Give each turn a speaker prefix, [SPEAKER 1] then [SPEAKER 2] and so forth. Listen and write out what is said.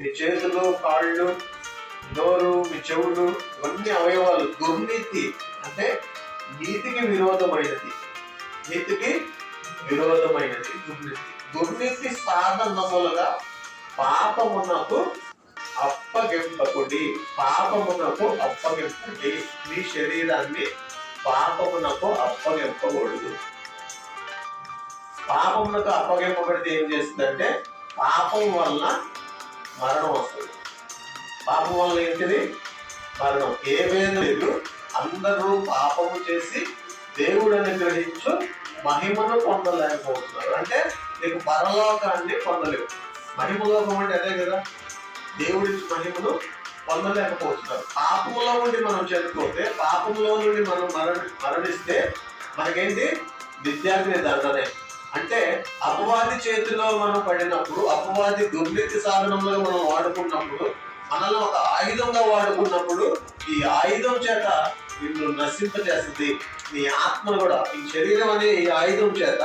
[SPEAKER 1] మీ చేతులు కాళ్ళు నోరు మీ చెవులు ఇవన్నీ అవయవాలు దుర్నీతి అంటే నీతికి విరోధమైనది. నీతికి విరోధమైనది దుర్నీతి. దుర్నీతి సాధనములుగా పాపమునకు అప్పగింపకుడి పాపమునకు అప్పగింపండి మీ శరీరాన్ని పాపమునకు అప్పగింపకూడదు. పాపమునకు అప్పగింపబడితే ఏం చేస్తుందంటే పాపం వల్ల మరణం వస్తుంది. పాపం వల్ల ఏంటిది? మరణం. ఏ లేదు. అందరూ పాపము చేసి దేవుడిని గ్రహించు మహిమను పొందలేకపోతున్నారు. అంటే నీకు పరలోకాన్ని పొందలేవు. మహిమలోకం అంటే అదే కదా? దేవుడి మహిమను పొందలేకపోతున్నారు. పాపములో నుండి మనం చనిపోతే పాపంలో నుండి మనం మరణి మరణిస్తే మనకేంటి? విద్యార్థి దండనే. అంటే అపవాది చేతిలో మనం పడినప్పుడు అపవాది దుర్నీతి సాధనంలో మనం వాడుకున్నప్పుడు మనల్ని ఒక ఆయుధంగా వాడుకున్నప్పుడు ఈ ఆయుధం చేత నిన్ను నశింపజేస్తుంది. నీ ఆత్మను కూడా ఈ శరీరం అనే ఈ ఆయుధం చేత